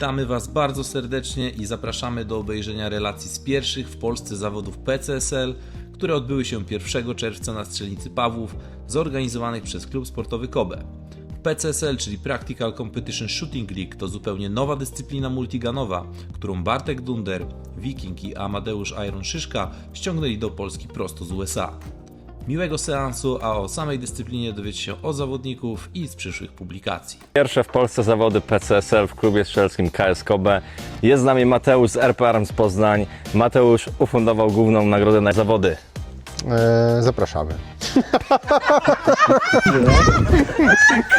Witamy Was bardzo serdecznie i zapraszamy do obejrzenia relacji z pierwszych w Polsce zawodów PCSL, które odbyły się 1 czerwca na strzelnicy Pawłów, zorganizowanych przez klub sportowy Kobe. PCSL, czyli Practical Competition Shooting League, to zupełnie nowa dyscyplina multiganowa, którą Bartek Dunder, Viking i Amadeusz Iron Szyszka ściągnęli do Polski prosto z USA. Miłego seansu, a o samej dyscyplinie dowiecie się od zawodników i z przyszłych publikacji. Pierwsze w Polsce zawody PCSL w klubie strzeleckim KS Kobe. Jest z nami Mateusz z RP Arms Poznań. Mateusz ufundował główną nagrodę na zawody. E, zapraszamy.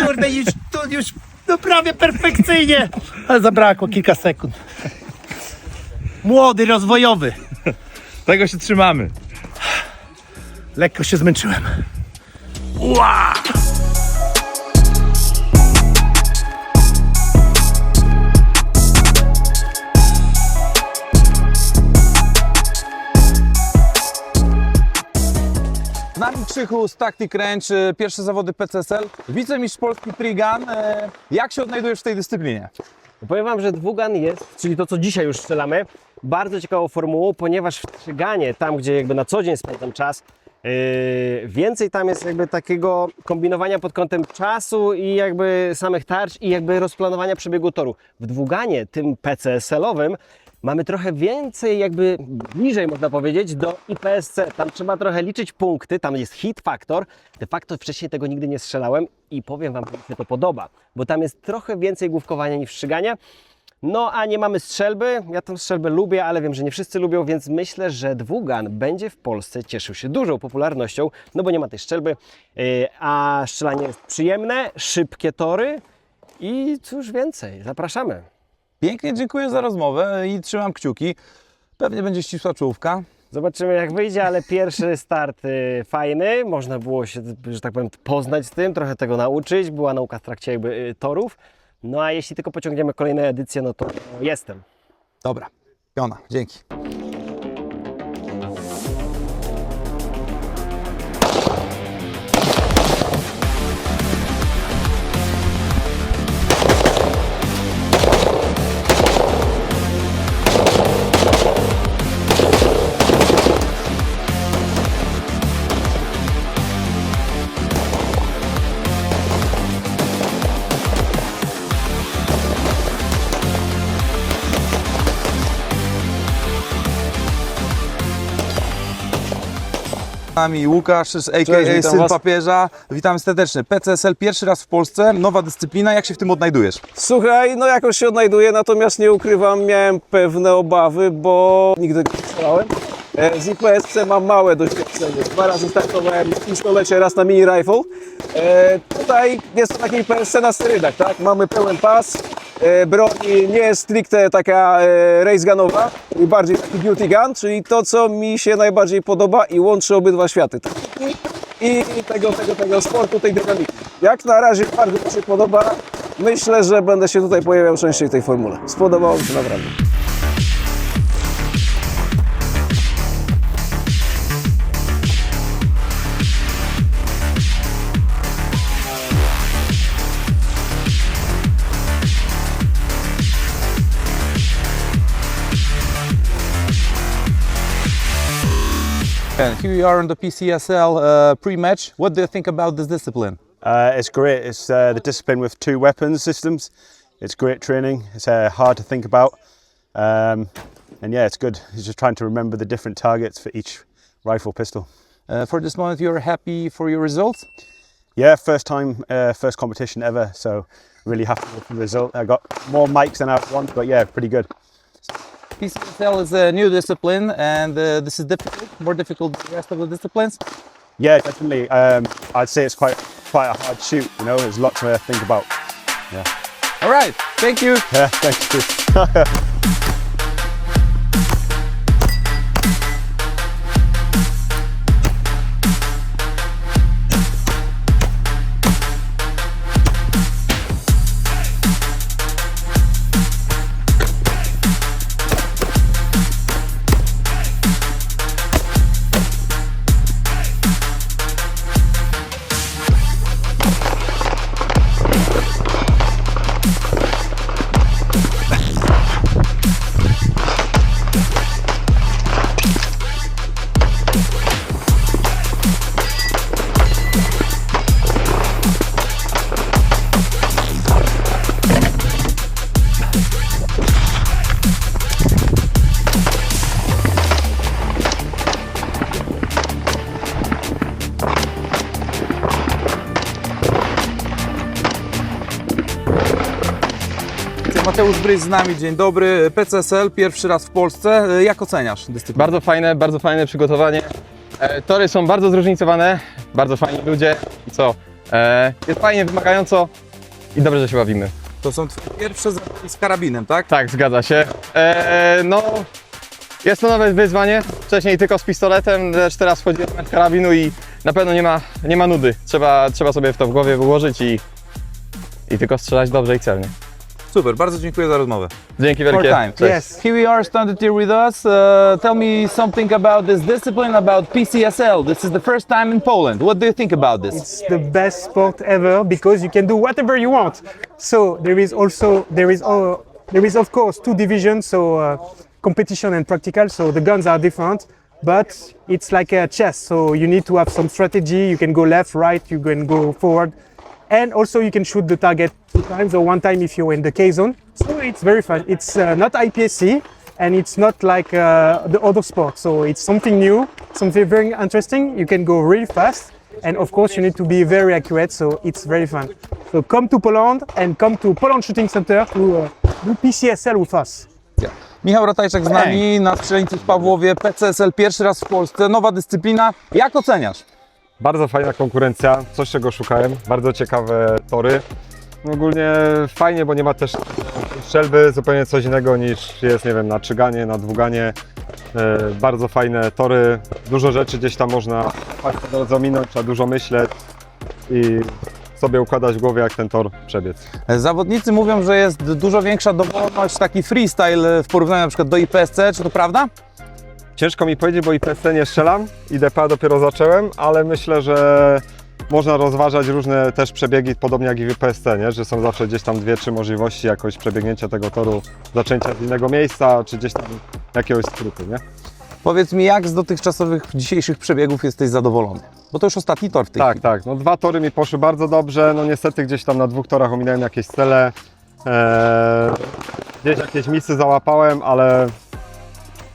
Kurde, już, to już no prawie perfekcyjnie, ale zabrakło kilka sekund. Młody, rozwojowy. Tego się trzymamy. Lekko się zmęczyłem. Z nami Krzychu z Tactic Range, e, pierwsze zawody PCSL, wicemistrz Polski Trigan. E, Jak się odnajdujesz w tej dyscyplinie? Powiem Wam, że dwugan jest, czyli to co dzisiaj już strzelamy, bardzo ciekawą formułą, ponieważ w trzyganie, tam gdzie jakby na co dzień spędzam czas, yy, więcej tam jest jakby takiego kombinowania pod kątem czasu i jakby samych tarcz i jakby rozplanowania przebiegu toru. W dwuganie, tym PCSL-owym, mamy trochę więcej jakby bliżej można powiedzieć do IPSC. Tam trzeba trochę liczyć punkty, tam jest hit factor. De facto wcześniej tego nigdy nie strzelałem i powiem Wam, że mi się to podoba, bo tam jest trochę więcej główkowania niż strzygania. No a nie mamy strzelby. Ja tą strzelbę lubię, ale wiem, że nie wszyscy lubią, więc myślę, że dwugan będzie w Polsce cieszył się dużą popularnością, no bo nie ma tej strzelby, yy, a strzelanie jest przyjemne, szybkie tory i cóż więcej, zapraszamy. Pięknie dziękuję za rozmowę i trzymam kciuki. Pewnie będzie ścisła czołówka. Zobaczymy jak wyjdzie, ale pierwszy start y, fajny. Można było się, że tak powiem, poznać z tym, trochę tego nauczyć. Była nauka w trakcie jakby y, torów. No a jeśli tylko pociągniemy kolejne edycje, no to jestem. Dobra, piona, dzięki. Nami Łukasz z a.k.a. witam Syn was. Papieża. Witam serdecznie. PCSL pierwszy raz w Polsce, nowa dyscyplina. Jak się w tym odnajdujesz? Słuchaj, no jakoś się odnajduję, natomiast nie ukrywam, miałem pewne obawy, bo nigdy nie strzelałem. E, Z IPSC mam małe doświadczenie. Dwa razy startowałem w pistolecie, raz na mini rifle. E, tutaj jest to takie IPSC na sterydach, tak? Mamy pełen pas. E, broń nie stricte taka e, race gunowa, bardziej taki beauty gun, czyli to, co mi się najbardziej podoba i łączy obydwa światy. I tego, tego, tego sportu, tej dynamiki. Jak na razie bardzo mi się podoba. Myślę, że będę się tutaj pojawiał częściej w tej formule. Spodobało mi się naprawdę. And here we are on the PCSL uh, pre-match. What do you think about this discipline? Uh, it's great. It's uh, the discipline with two weapons systems. It's great training. It's uh, hard to think about. Um, and yeah, it's good. It's just trying to remember the different targets for each rifle pistol. Uh, for this moment, you're happy for your results? Yeah, first time, uh, first competition ever. So really happy with the result. I got more mics than I want, but yeah, pretty good. PCSL is a new discipline, and uh, this is difficult, more difficult than the rest of the disciplines. Yeah, definitely. Um, I'd say it's quite quite a hard shoot. You know, there's a lot to think about. Yeah. All right, thank you. Yeah, thank you. Mateusz Bryś z nami, dzień dobry. PCSL, pierwszy raz w Polsce. E, Jak oceniasz dyscyplinę? Bardzo fajne, bardzo fajne przygotowanie. E, tory są bardzo zróżnicowane, bardzo fajni ludzie i co? E, jest fajnie, wymagająco i dobrze, że się bawimy. To są twoje pierwsze zawody z karabinem, tak? Tak, zgadza się. E, no, jest to nowe wyzwanie. Wcześniej tylko z pistoletem, lecz teraz wchodzimy z karabinu i na pewno nie ma, nie ma nudy. Trzeba, trzeba sobie w to w głowie wyłożyć i, i tylko strzelać dobrze i celnie. Super, bardzo dziękuję za rozmowę. Dzięki More wielkie. time. Cześć. Here we are standing here with us. Uh, tell me something about this discipline, about PCSL. This is the first time in Poland. What do you think about this? it's the best sport ever because you can do whatever you want. So there is also there is uh, there is of course two divisions, so uh, competition and practical. So the guns are different, but it's like a chess. So you need to have some strategy. You can go left, right. You can go forward, and also you can shoot the target two times or one time if you're in the K zone. So it's very fun. It's uh, not IPSC. And it's not like uh, the other sports, so it's something new, something very interesting. You can go really fast, and of course you need to be very accurate so it's very fun so come to poland and come to poland shooting center to uh, do pcsl with us Michał Ratajczak z nami na strzelnicy w Pawłowie. PCSL pierwszy raz w Polsce, nowa dyscyplina. Jak oceniasz? Bardzo fajna konkurencja, coś czego szukałem, bardzo ciekawe tory. Ogólnie fajnie, bo nie ma też strzelby, zupełnie coś innego niż jest, nie wiem, na trzyganie, na dwuganie. E, bardzo fajne tory, dużo rzeczy gdzieś tam można fajnie drodze ominąć, trzeba dużo myśleć i sobie układać w głowie, jak ten tor przebiec. Zawodnicy mówią, że jest dużo większa dowolność, taki freestyle w porównaniu na przykład do IPSC. Czy to prawda? Ciężko mi powiedzieć, bo IPSC nie strzelam, IDP dopiero zacząłem, ale myślę, że można rozważać różne też przebiegi, podobnie jak i w IPSC, nie? że są zawsze gdzieś tam dwie, trzy możliwości jakoś przebiegnięcia tego toru, zaczęcia z innego miejsca, czy gdzieś tam jakiegoś skrótu, nie? Powiedz mi, jak z dotychczasowych dzisiejszych przebiegów jesteś zadowolony? Bo to już ostatni tor w tej Tak, chwili. tak. No dwa tory mi poszły bardzo dobrze. No niestety gdzieś tam na dwóch torach ominąłem jakieś cele. Eee, gdzieś jakieś misy załapałem, ale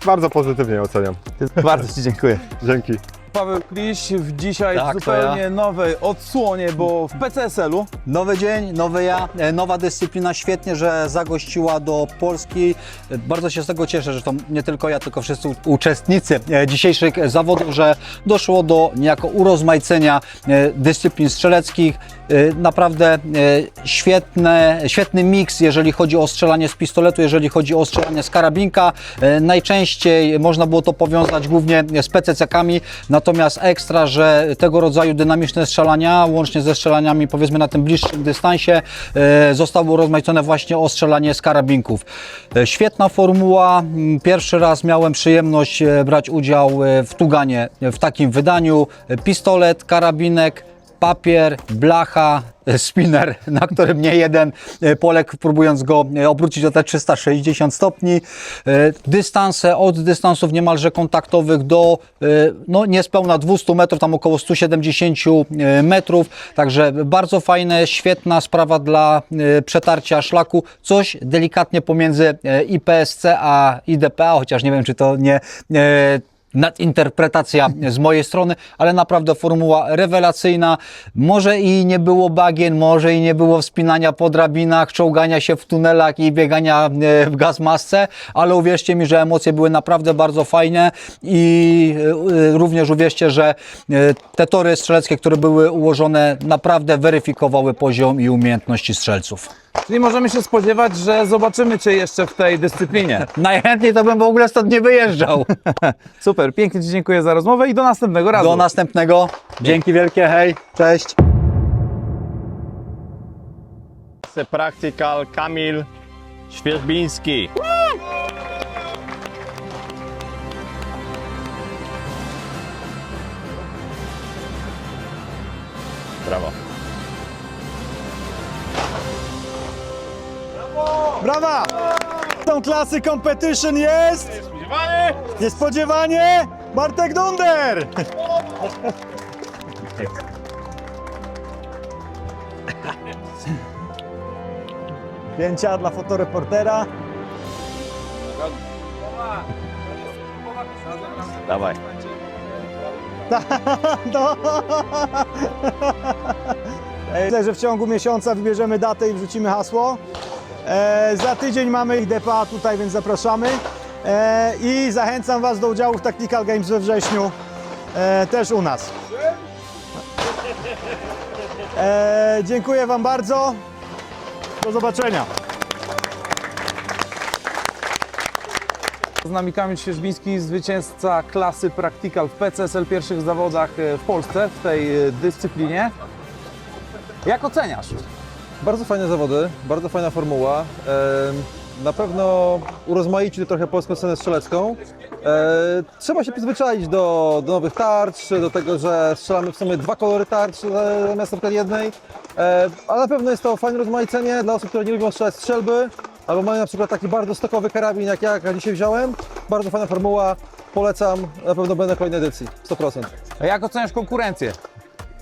bardzo pozytywnie oceniam. Bardzo Ci dziękuję. Dzięki. Paweł Kliś w dzisiaj Tak, zupełnie nowej odsłonie, bo w PCSL-u Nowy dzień, nowy ja, e, nowa dyscyplina. Świetnie, że zagościła do Polski. E, Bardzo się z tego cieszę, że to nie tylko ja, tylko wszyscy uczestnicy e, dzisiejszych zawodów, że doszło do niejako urozmaicenia dyscyplin strzeleckich. Naprawdę świetne, świetny miks, jeżeli chodzi o strzelanie z pistoletu, jeżeli chodzi o strzelanie z karabinka. Najczęściej można było to powiązać głównie z PCC-kami, natomiast ekstra, że tego rodzaju dynamiczne strzelania, łącznie ze strzelaniami powiedzmy na tym bliższym dystansie, e, zostały urozmaicone właśnie o strzelanie z karabinków. E, Świetna formuła. Mm, Pierwszy raz miałem przyjemność e, brać udział w Tuganie w takim wydaniu. Pistolet, karabinek, papier, blacha, e, spinner, na którym nie jeden e, Polek próbując go e, obrócić o te 360 stopni. Dystanse od dystansów niemalże kontaktowych do no niespełna 200 metrów, tam około 170 e, metrów. Także bardzo fajne, świetna sprawa dla przetarcia szlaku. Coś delikatnie pomiędzy IPSC a IDPA, chociaż nie wiem, czy to nie nadinterpretacja z mojej strony, ale naprawdę formuła rewelacyjna. Może i nie było bagien, może i nie było wspinania po drabinach, czołgania się w tunelach i biegania e, w gazmasce, ale uwierzcie mi, że emocje były naprawdę bardzo fajne i e, e, również uwierzcie, że te tory strzeleckie, które były ułożone, naprawdę weryfikowały poziom i umiejętności strzelców. Czyli możemy się spodziewać, że zobaczymy Cię jeszcze w tej dyscyplinie. Najchętniej to bym w ogóle stąd nie wyjeżdżał. Super, pięknie Ci dziękuję za rozmowę i do następnego razu. Do następnego. Dzięki wielkie, hej, cześć. Practical Kamil Świeżbiński. Brawa tą klasy competition jest niespodziewanie niespodziewanie bartek donder Pięcia dla fotoreportera. Dawaj. No. Myślę, że w ciągu miesiąca wybierzemy datę i wrzucimy hasło. E, za tydzień mamy ich DPA tutaj, więc zapraszamy. E, I zachęcam Was do udziału w Tactical Games we wrześniu, e, też u nas. E, dziękuję Wam bardzo. Do zobaczenia. Z nami Kamil Świeżbiński, zwycięzca klasy Practical w PCSL pierwszych zawodach e, w Polsce w tej e, dyscyplinie. Jak oceniasz? Bardzo fajne zawody, bardzo fajna formuła. Na pewno urozmaicić trochę polską scenę strzelecką. E, Trzeba się przyzwyczaić do, do nowych tarcz, do tego, że strzelamy w sumie dwa kolory tarcz zamiast na przykład jednej. E, Ale na pewno jest to fajne rozmaicenie dla osób, które nie lubią strzelać strzelby, albo mają na przykład taki bardzo stokowy karabin, jak ja, dzisiaj wziąłem. Bardzo fajna formuła, polecam, na pewno będę w kolejnej edycji, 100%. A jak oceniasz konkurencję?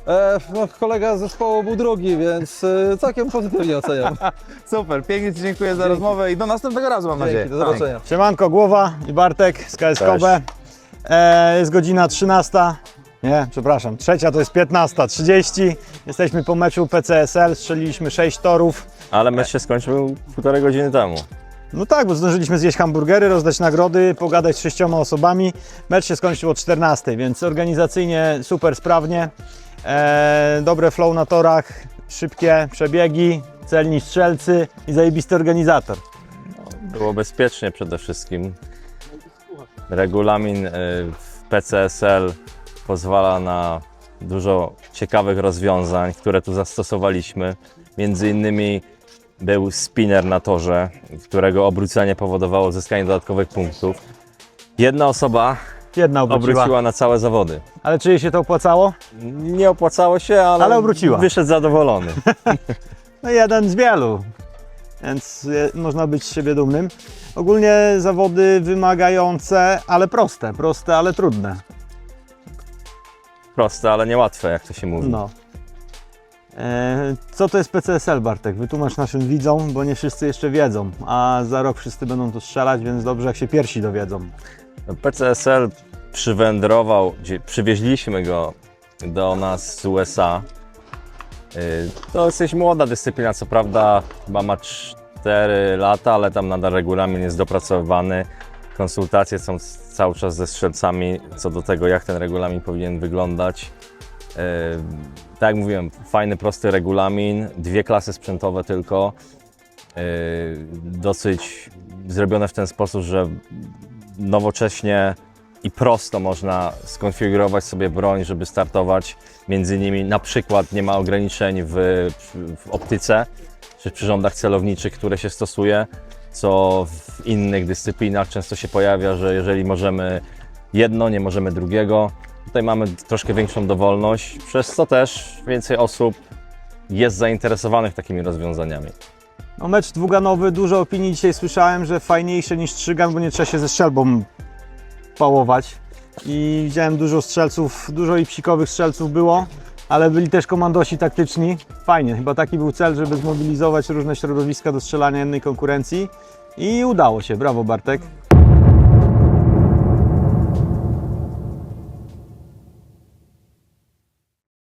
E, no, kolega z zespołu był drugi, więc e, całkiem pozytywnie oceniam. Super, pięknie Ci dziękuję za rozmowę i do następnego razu mam nadzieję. do zobaczenia. Siemanko, Głowa i Bartek z KS Kobe. E, jest godzina 13. Nie, przepraszam, trzecia to jest 15.30. Jesteśmy po meczu PCSL, strzeliliśmy 6 torów. Ale mecz się skończył półtorej godziny temu. No tak, bo zdążyliśmy zjeść hamburgery, rozdać nagrody, pogadać z sześcioma osobami. Mecz się skończył o 14, więc organizacyjnie super sprawnie. E, dobre flow na torach, szybkie przebiegi, celni strzelcy i zajebisty organizator. Było bezpiecznie przede wszystkim. Regulamin y, w PCSL pozwala na dużo ciekawych rozwiązań, które tu zastosowaliśmy. Między innymi był spinner na torze, którego obrócenie powodowało zyskanie dodatkowych punktów. Jedna osoba Jedna obróciła. obróciła na całe zawody. Ale czy jej się to opłacało? Nie opłacało się, ale, Ale obróciła. wyszedł zadowolony. No jeden z wielu, więc e, można być z siebie dumnym. Ogólnie zawody wymagające, ale proste, proste, ale trudne. Proste, ale niełatwe, jak to się mówi. No. E, co to jest PCSL, Bartek? Wytłumacz naszym widzom, bo nie wszyscy jeszcze wiedzą, a za rok wszyscy będą tu strzelać, więc dobrze jak się pierwsi dowiedzą. PCSL przywędrował, przywieźliśmy go do nas z USA. Y, To jesteś młoda dyscyplina, co prawda chyba ma 4 lata, ale tam nadal regulamin jest dopracowywany. Konsultacje są cały czas ze strzelcami co do tego, jak ten regulamin powinien wyglądać. Tak jak mówiłem, fajny, prosty regulamin, dwie klasy sprzętowe tylko. Dosyć zrobione w ten sposób, że nowocześnie i prosto można skonfigurować sobie broń, żeby startować. Między innymi na przykład nie ma ograniczeń w, w optyce czy przyrządach celowniczych, które się stosuje, co w innych dyscyplinach często się pojawia, że jeżeli możemy jedno, nie możemy drugiego. Tutaj mamy troszkę większą dowolność, przez co też więcej osób jest zainteresowanych takimi rozwiązaniami. No mecz dwuganowy, dużo opinii dzisiaj słyszałem, że fajniejszy niż trzygan, bo nie trzeba się ze strzelbą pałować. I widziałem dużo strzelców, dużo i psikowych strzelców było, ale byli też komandosi taktyczni. Fajnie, chyba taki był cel, żeby zmobilizować różne środowiska do strzelania jednej konkurencji. I udało się, brawo Bartek.